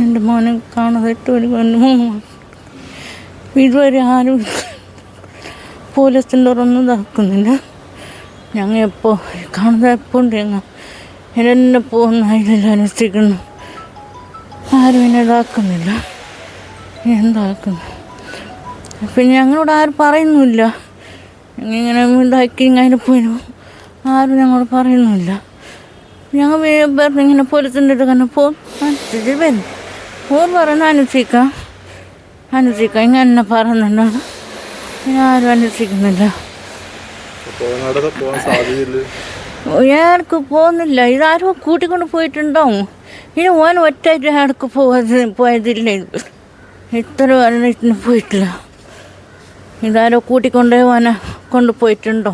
എന്റെ മോനെ കാണാതായിട്ട് ഒരു രണ്ട് മൂന്ന് ഇതുവരെ ആരും പോലീസിന്റെ ഒന്നും ഇതാക്കുന്നില്ല ഞങ്ങൾ എപ്പോൾ കാണുന്നത് എപ്പോൾ ഞങ്ങൾ? എന്നെ പോകുന്ന അതിലെല്ലാം അനുഷ്ഠിക്കുന്നു ആരും എന്നെ ഇതാക്കുന്നില്ല. എന്താക്കുന്നു പിന്നെ ഞങ്ങളോട് ആരും പറയുന്നില്ല ഇങ്ങനെ ഇതാക്കി ഇങ്ങനെ പോയിരുന്നു ആരും ഞങ്ങളോട് പറയുന്നില്ല ഞങ്ങൾ വേറെ ഇങ്ങനെ പോലീസിന്റെ അടുത്ത് തന്നെ പോകും വരും ഓർ പറയുന്നു അനുഷിക്ക അനുഷിക്ക ഇങ്ങനെ എന്നെ പറയുന്നുണ്ടാണ് പിന്നെ ആരും സാധ്യതയില്ല. ഏടക്ക് പോകുന്നില്ല. ഇതാരും കൂട്ടിക്കൊണ്ട് പോയിട്ടുണ്ടാവും ഇനി ഓൻ ഒറ്റ ഏടക്ക് പോകാതെ പോയതില്ല? ഇത് ഇത്ര കാലത്തിന് പോയിട്ടില്ല. ഇതാരോ കൂട്ടിക്കൊണ്ടേ ഓനെ കൊണ്ടുപോയിട്ടുണ്ടോ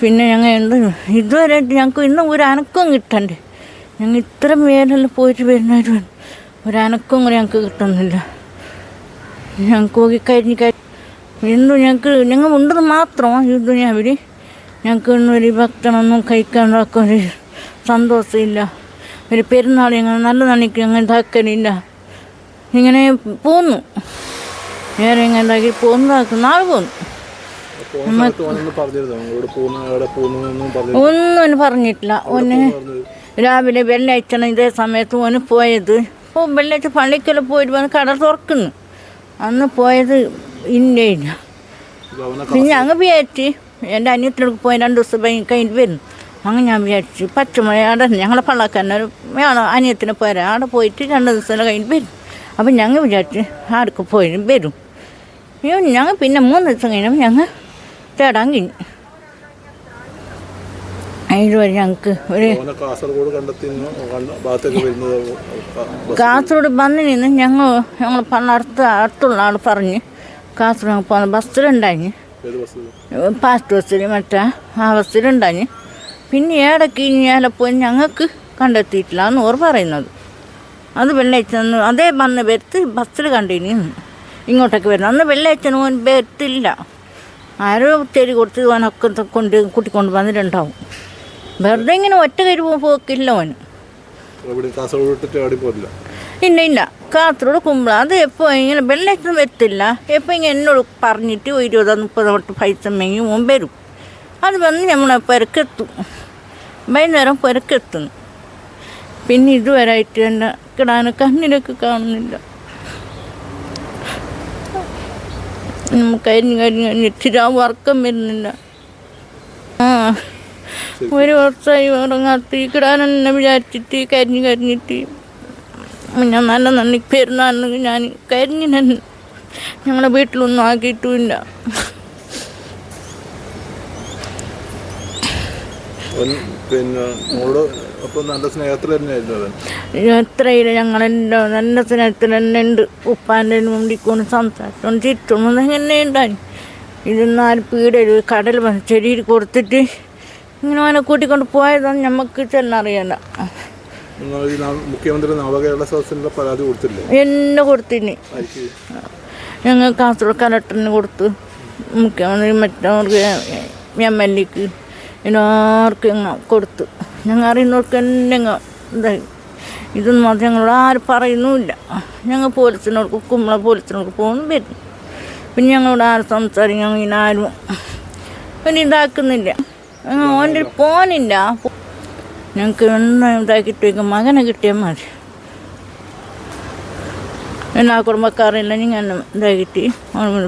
പിന്നെ ഞങ്ങൾ എന്ത് ഇതുവരെ ഞങ്ങൾക്ക് ഇന്നും ഒരു അനക്കം കിട്ടണ്ടേ? ഞങ്ങൾ ഇത്ര മേലെല്ലാം പോയിട്ട് വരുന്നവരും ഒരു അനക്കം കൂടെ ഞങ്ങൾക്ക് കിട്ടുന്നില്ല ഞങ്ങൾക്ക് പോയി കഴിഞ്ഞ് കഴിഞ്ഞ് ഇന്നും ഞങ്ങൾക്ക് ഞങ്ങൾ ഉണ്ടത് മാത്രം ഈ ദുനിയാവിൽ ഞങ്ങൾക്ക് ഇന്നും ഒരു ഭക്ഷണമൊന്നും കഴിക്കാനൊക്കെ ഒരു സന്തോഷമില്ല. ഒരു പെരുന്നാൾ ഞങ്ങൾ നല്ല നണിക്ക് ഞങ്ങൾ ഇതാക്കലില്ല ഇങ്ങനെ പോന്നു. വേറെ ഇങ്ങനെ ഉണ്ടാക്കി? പോകുന്നതാക്കും നാളെ പോന്നു. ഒന്നും പറഞ്ഞിട്ടില്ല. ഒന്ന് രാവിലെ വെള്ളിയാഴ്ച ഇതേ സമയത്ത് ഓന് പോയത്. ഇപ്പോൾ വെള്ളിയാഴ്ച പള്ളിക്കെല്ലാം പോയിട്ട് വന്ന് കട തുറക്കുന്നു. അന്ന് പോയത് അവനെ പിന്നെ ഞങ്ങൾ വിചാരിച്ച് എന്റെ അനിയത്തിനടുക്ക് പോയി രണ്ട് ദിവസം കഴിഞ്ഞ് കഴിഞ്ഞിട്ട് വരുന്നു അങ്ങനെ ഞാൻ വിചാരിച്ചു പച്ചമഴ അവിടെ ഞങ്ങളെ പള്ളക്കാരനൊരു വേണം അനിയത്തിന് പോരാ അവിടെ പോയിട്ട് രണ്ട് ദിവസം കഴിഞ്ഞിട്ട് വരും. അപ്പം ഞങ്ങൾ വിചാരിച്ച് ആർക്ക് പോയി വരും. ഞങ്ങൾ പിന്നെ മൂന്ന് ദിവസം കഴിഞ്ഞപ്പോൾ ഞങ്ങൾ തേടാൻ കഴിഞ്ഞു. അതിന് ഞങ്ങൾക്ക് ഒരു കാസർഗോഡ് കണ്ടെത്തി കാസർഗോഡ് വന്നു നിന്ന് ഞങ്ങൾ ഞങ്ങൾ പല അടുത്ത അടുത്തുള്ള ആൾ പറഞ്ഞ് കാസർഗോഡ് പോകുന്ന ബസ്സിലുണ്ടായി പാസ്റ്റ് ബസ്സിൽ മറ്റേ ആ ബസ്സിലുണ്ടായി പിന്നെ ഏടക്ക് ഇനി പോയി ഞങ്ങൾക്ക് കണ്ടെത്തിയിട്ടില്ല എന്ന് ഓർ പറയുന്നത്. അത് വെള്ളിയാഴ്ച അതേ വന്ന് വരുത്ത് ബസ്സിൽ കണ്ടിനി ഇങ്ങോട്ടേക്ക് വരുന്നത്. അന്ന് വെള്ളിയാഴ്ച ഓൻ വരുത്തില്ല ആരോ തെരി കൊടുത്ത് ഓനൊക്കെ കൊണ്ട് കൂട്ടിക്കൊണ്ട് വന്നിട്ടുണ്ടാവും. വെറുതെ ഇങ്ങനെ ഒറ്റ കരി പോക്കില്ല ഓന് പോരില്ല ഇല്ല ഇല്ല. കാസർഗോഡ് കുമ്പള അത് എപ്പോൾ ഇങ്ങനെ വെള്ളം വരത്തില്ല. എപ്പോൾ ഇങ്ങനെ എന്നോട് പറഞ്ഞിട്ട് ഒരു ഇരുപതോ മുപ്പതോ തൊട്ട് പൈസ മെങ്ങി മുമ്പ് വരും. അത് വന്ന് നമ്മളെ പെരക്കെത്തും. വൈകുന്നേരം പെരക്കെത്തുന്നു പിന്നെ ഇതുവരായിട്ട് എന്റെ കിടാന കണ്ണിലൊക്കെ കാണുന്നില്ല. നമുക്ക് കഴിഞ്ഞ് കഴിഞ്ഞ് ഇച്ചിരി ആ വർക്കം വരുന്നില്ല. ആ. ഒരു വർഷമായി ഉറങ്ങാത്ത കിടാനെന്നെ വിചാരിച്ചിട്ട് കരിഞ്ഞ് കരിഞ്ഞിട്ട്. ഞാൻ നല്ല നന്ദി പെരുന്നാളിന് ഞാൻ കരിഞ്ഞു തന്നെ ഞങ്ങളുടെ വീട്ടിലൊന്നും ആക്കിയിട്ടുമില്ല. പിന്നെ നല്ല സ്നേഹത്തിൽ എത്രയില്ല ഞങ്ങളെല്ലാം നല്ല സ്നേഹത്തിൽ തന്നെ ഉണ്ട് ഉപ്പാന്റെ മുണ്ടിക്കൊണ്ട് സംസാരിച്ചോണ്ട് ചിരിച്ചോണ്ട് എങ്ങനെ ഉണ്ടായി ഇതൊന്നും ആരും പീടരുത് കടൽ വന്ന് ചെടിയിൽ കൊടുത്തിട്ട് ഇങ്ങനെ അവനെ കൂട്ടിക്കൊണ്ട് പോയതാണ് നമുക്ക് തന്നെ മുഖ്യമന്ത്രി നവകേരള സദസ്സിനുള്ള പരാതി കൊടുത്തില്ലേ? എന്നെ കൊടുത്തിനി. ഞങ്ങൾ കാസർഗോഡ് കലക്ടറിന് കൊടുത്ത് മുഖ്യമന്ത്രി മറ്റവർക്ക് എം എൽ എക്ക് എല്ലാവർക്കും കൊടുത്തു. ഞങ്ങൾ അറിയുന്നവർക്ക് തന്നെ ഇതായി. ഇതൊന്നും അത് ഞങ്ങളോട് ആരും പറയുന്നുമില്ല. ഞങ്ങൾ പോലീസിനോട് കുമ്പള പോലീസിനോട് പോകുന്നു വരും. പിന്നെ ഞങ്ങളോട് ആരും സംസാരിക്കും ഇങ്ങനെ ആരും പിന്നെ ഇതാക്കുന്നില്ല. ഓന്റെ ഒരു ഫോണില്ല ഞങ്ങൾക്ക് ഒന്ന് ഇതാക്കിയിട്ട് മകനെ കിട്ടിയാൽ മതി. എല്ലാ കുടുംബക്കാരെല്ലാം ഇങ്ങനെ ഇതാക്കിയിട്ട്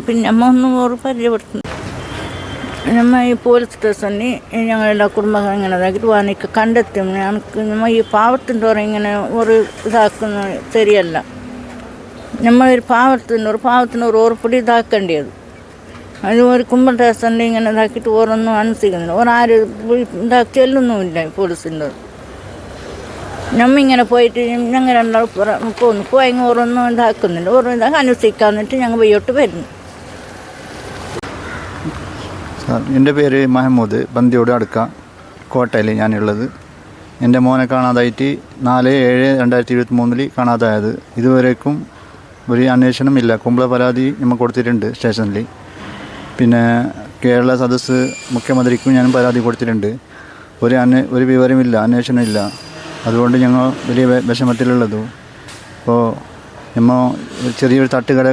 പിന്നെ അമ്മ ഒന്നും ഓറ് പരിചയപ്പെടുത്തുന്നു. നമ്മ ഈ പോലീസ് സ്റ്റേഷനിൽ ഞങ്ങളെല്ലാ കുടുംബം ഇങ്ങനെ ഇതാക്കിയിട്ട് വാനിക്ക് കണ്ടെത്തും. ഞങ്ങൾക്ക് നമ്മ ഈ പാവത്തിന്റെ ഓരോ ഇങ്ങനെ ഒരു ഇതാക്കുന്ന ശരിയല്ല. നമ്മളൊരു പാവത്തിന്റെ ഒരു പാവത്തിന് ഒരു ഓർപ്പടി ഇതാക്കേണ്ടത് അത് ഒരു കുമ്പൻ സ്റ്റേഷനിൽ ഇങ്ങനെ ഇതാക്കിയിട്ട് ഓരോന്നും അനുസരിക്കുന്നില്ല ഓരാരും ഇതാക്കി ചെല്ലുന്നുമില്ല പോലീസിന്റെ. നമ്മ ഇങ്ങനെ പോയിട്ട് ഞങ്ങൾ രണ്ടാൾ പോകുന്നു പോയി ഓരോന്നും ഇതാക്കുന്നില്ല. ഓരോ ഇതാക്കി അനുസരിക്കാന്നിട്ട് ഞങ്ങൾ വയ്യോട്ട് വരുന്നു. എന്റെ പേര് മഹമ്മൂദ് ബന്ദിയോട് അടുക്ക. കോട്ടയിൽ ഞാനുള്ളത്. എന്റെ മോനെ കാണാതായിട്ട് നാല് ഏഴ് രണ്ടായിരത്തി ഇരുപത്തി മൂന്നിൽ കാണാതായത്. ഇതുവരേക്കും ഒരു അന്വേഷണമില്ല. കുമ്പള പരാതി നമ്മൾ കൊടുത്തിട്ടുണ്ട് സ്റ്റേഷനിൽ പിന്നെ കേരള സദസ്സ് മുഖ്യമന്ത്രിക്കും ഞാൻ പരാതി കൊടുത്തിട്ടുണ്ട്. ഒരു അന്വേ ഒരു വിവരമില്ല അന്വേഷണമില്ല. അതുകൊണ്ട് ഞങ്ങൾ വലിയ വിഷമത്തിലുള്ളത്. അപ്പോൾ നമ്മൾ ചെറിയൊരു തട്ടുകട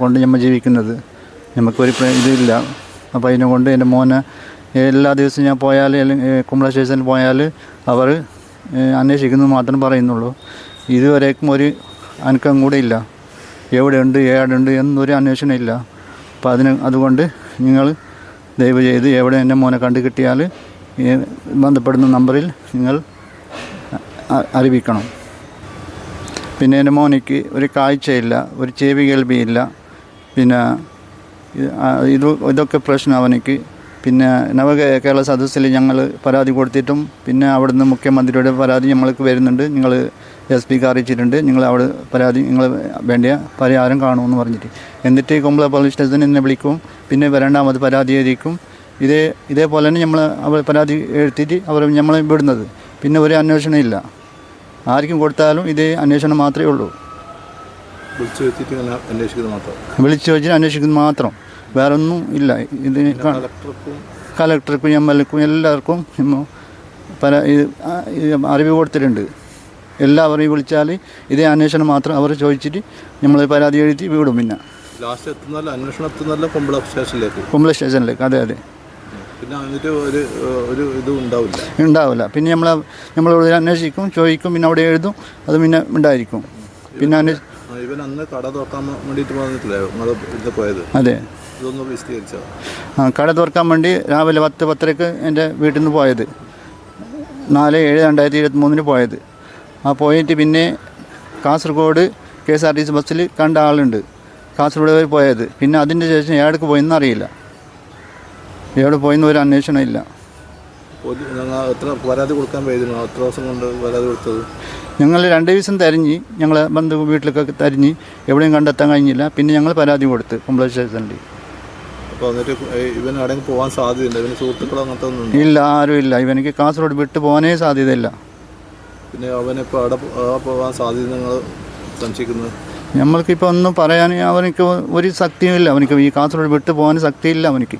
കൊണ്ട് നമ്മൾ ജീവിക്കുന്നത്. നമുക്കൊരു ഇതില്ല. അപ്പോൾ അതിനെ കൊണ്ട് എന്റെ മോനെ എല്ലാ ദിവസവും ഞാൻ പോയാൽ കുമ്പള സ്റ്റേഷനിൽ പോയാൽ അവർ അന്വേഷിക്കുന്നത് മാത്രം പറയുന്നുള്ളൂ. ഇതുവരേക്കും ഒരു അനക്കം കൂടെ ഇല്ല. എവിടെയുണ്ട് ഏടുണ്ട് എന്നൊരു അന്വേഷണം ഇല്ല അപ്പോൾ അതിന് അതുകൊണ്ട് നിങ്ങൾ ദയവ് ചെയ്ത് എവിടെ എന്റെ മോനെ കണ്ടു കിട്ടിയാൽ ബന്ധപ്പെടുന്ന നമ്പറിൽ നിങ്ങൾ അറിയിക്കണം. പിന്നെ എന്റെ മോനിക്ക് ഒരു കാഴ്ചയില്ല ഒരു ചെവി കേൾവിയില്ല. പിന്നെ ഇത് ഇതൊക്കെ പ്രശ്നം അവനിക്ക് പിന്നെ നവ കേരള സദസ്സിൽ ഞങ്ങൾ പരാതി കൊടുത്തിട്ടും പിന്നെ അവിടുന്ന് മുഖ്യമന്ത്രിയുടെ പരാതി ഞങ്ങൾക്ക് വരുന്നുണ്ട്. നിങ്ങൾ എസ് പിക്ക് അറിയിച്ചിട്ടുണ്ട്. നിങ്ങൾ അവിടെ പരാതി നിങ്ങൾ വേണ്ട പരിഹാരം കാണുമെന്ന് പറഞ്ഞിട്ട്. എന്നിട്ട് കുമ്പള പോലീസ് സ്റ്റേഷനിൽ എന്നെ വിളിക്കും. പിന്നെ രണ്ടാമത് പരാതി എഴുതിക്കും. ഇതേ ഇതേപോലെ തന്നെ നമ്മൾ അവർ പരാതി എഴുത്തിയിട്ട് അവർ നമ്മളെ വിടുന്നത്. പിന്നെ ഒരു അന്വേഷണം ഇല്ല. ആർക്കും കൊടുത്താലും ഇതേ അന്വേഷണം മാത്രമേ ഉള്ളൂ. വിളിച്ചു വെച്ചിട്ട് അന്വേഷിക്കുന്നത് മാത്രം? വിളിച്ചു വെച്ചിട്ട് അന്വേഷിക്കുന്നത് മാത്രം. വേറെ ഒന്നും ഇല്ല. ഇതിന് കളക്ടർക്കും കലക്ടർക്കും എം എൽ എക്കും എല്ലാവർക്കും ഇപ്പോൾ പല ഇത് ഇത് അറിവ് കൊടുത്തിട്ടുണ്ട്. എല്ലാവരെയും വിളിച്ചാൽ ഇതേ അന്വേഷണം മാത്രം അവർ ചോദിച്ചിട്ട് നമ്മൾ പരാതി എഴുതി വിടും പിന്നെ. ലാസ്റ്റ് എത്തുന്നല്ല അന്വേഷണം എത്തുന്നല്ല കുമ്പള സ്റ്റേഷനിലേക്ക്. കുമ്പള സ്റ്റേഷനിലേക്ക്. അതെ അതെ. പിന്നെ ഒരു ഒരു ഇതും ഉണ്ടാവില്ല. ഉണ്ടാവില്ല. പിന്നെ നമ്മൾ നമ്മളോട് അന്വേഷിക്കും ചോദിക്കും പിന്നെ അവിടെ എഴുതും അത് പിന്നെ ഉണ്ടായിരിക്കും. പിന്നെ ഇവൻ അന്ന് കട തുറക്കാൻ വേണ്ടിയിട്ട് നിങ്ങൾ ഇത് പോയത്? അതെ. ഇതൊന്ന് വിശദീകരിച്ചത് ആ കട തുറക്കാൻ വേണ്ടി രാവിലെ പത്ത് പത്തരക്ക് എന്റെ വീട്ടിൽ നിന്ന് പോയത്. നാല് ഏഴ് രണ്ടായിരത്തി ഇരുപത്തി മൂന്നിന് പോയത്. ആ പോയിട്ട് പിന്നെ Kasaragod K S R T C ബസ്സിൽ കണ്ട ആളുണ്ട്. കാസർഗോഡ് വരെ പോയത്. പിന്നെ അതിന്റെ ശേഷം എവിടേക്ക് പോയെന്ന് അറിയില്ല. എവിടെ പോയെന്ന് ഒരു അന്വേഷണം ഇല്ല. ഞങ്ങൾ എത്ര പരാതി കൊടുക്കാൻ പോയിരുന്നു? എത്ര ദിവസം കൊണ്ട് പരാതി കൊടുത്തത്? ഞങ്ങൾ രണ്ട് ദിവസം തിരഞ്ഞ് ഞങ്ങളെ ബന്ധു വീട്ടിലൊക്കെ തിരഞ്ഞ് എവിടെയും കണ്ടെത്താൻ കഴിഞ്ഞില്ല. പിന്നെ ഞങ്ങൾ പരാതി കൊടുത്ത് കുമ്പളശ്ശേരി അപ്പോൾ എന്നിട്ട് ഇവൻ എവിടെയെങ്കിലും പോകാൻ സാധ്യതയുണ്ട്? ഇവന് സുഹൃത്തുക്കളോ അങ്ങനത്തെ ഒന്നും? ഇല്ല ആരും ഇല്ല. ഇവനിക്ക് കാസർഗോഡ് വിട്ട് പോകാനേ സാധ്യതയില്ല. പിന്നെ അവനിപ്പോൾ അവിടെ പോകാൻ സാധ്യത നിങ്ങൾ സംശയിക്കുന്നത്? നമ്മൾക്കിപ്പോൾ ഒന്നും പറയാൻ അവനിക്ക് ഒരു ശക്തിയും ഇല്ല. അവനിക്ക് ഈ കാസർഗോഡ് വിട്ട് പോകാൻ ശക്തിയില്ല അവനിക്ക്.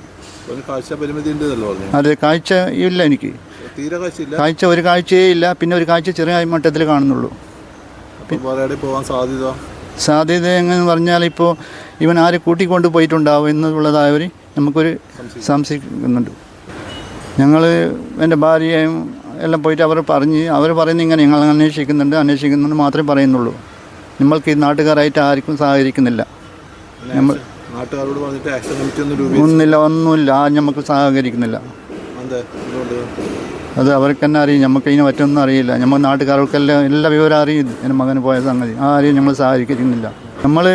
അതെ കാഴ്ച പരിമിതി ഉണ്ട് പറഞ്ഞു? അത് കാഴ്ച ഇല്ല എനിക്ക്. തീരെ കാഴ്ചയില്ല കാഴ്ച ഒരു കാഴ്ചയേ ഇല്ല. പിന്നെ ഒരു കാഴ്ച ചെറിയ മട്ടത്തിൽ കാണുന്നുള്ളൂ. പോകാൻ സാധ്യത സാധ്യത എങ്ങനെ പറഞ്ഞാൽ ഇപ്പോൾ ഇവൻ ആര് കൂട്ടിക്കൊണ്ട് പോയിട്ടുണ്ടാവും എന്നുള്ളതായവർ നമുക്കൊരു സംശയിക്കുന്നുണ്ട്. ഞങ്ങൾ എന്റെ ഭാര്യയും എല്ലാം പോയിട്ട് അവർ പറഞ്ഞ് അവർ പറയുന്ന ഇങ്ങനെ ഞങ്ങൾ അന്വേഷിക്കുന്നുണ്ട് അന്വേഷിക്കുന്നുണ്ട് മാത്രമേ പറയുന്നുള്ളൂ. നമ്മൾക്ക് ഈ നാട്ടുകാരായിട്ട് ആർക്കും സഹകരിക്കുന്നില്ല. നമ്മൾ നാട്ടുകാരോട് പറഞ്ഞിട്ട് ആക്ഷൻ കമ്മിറ്റി ഒന്നും രൂപീകരിച്ചു ഒന്നുമില്ല ഒന്നുമില്ല ആ നമുക്ക് സഹകരിക്കുന്നില്ല. അതെ അവർക്ക് തന്നെ അറിയും. നമുക്ക് ഇതിനെ പറ്റൊന്നും അറിയില്ല. നമ്മൾ നാട്ടുകാർക്കെല്ലാം എല്ലാ വിവരം അറിയും. എന്റെ മകന് പോയ സംഗതി. ആ ആരെയും നമ്മൾ സഹായിക്കുന്നില്ല നമ്മൾ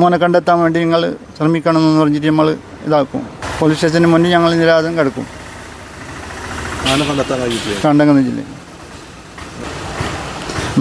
മോനെ കണ്ടെത്താൻ വേണ്ടി നിങ്ങൾ ശ്രമിക്കണമെന്ന് പറഞ്ഞിട്ട് നമ്മൾ ഇതാക്കും. പോലീസ് സ്റ്റേഷന് മുന്നിൽ ഞങ്ങൾ നിരാധം കിടക്കും. കണ്ടെങ്കിൽ കണ്ടെത്താൻ കഴിയില്ലേ കണ്ടങ്ങ് ജില്ലയിൽ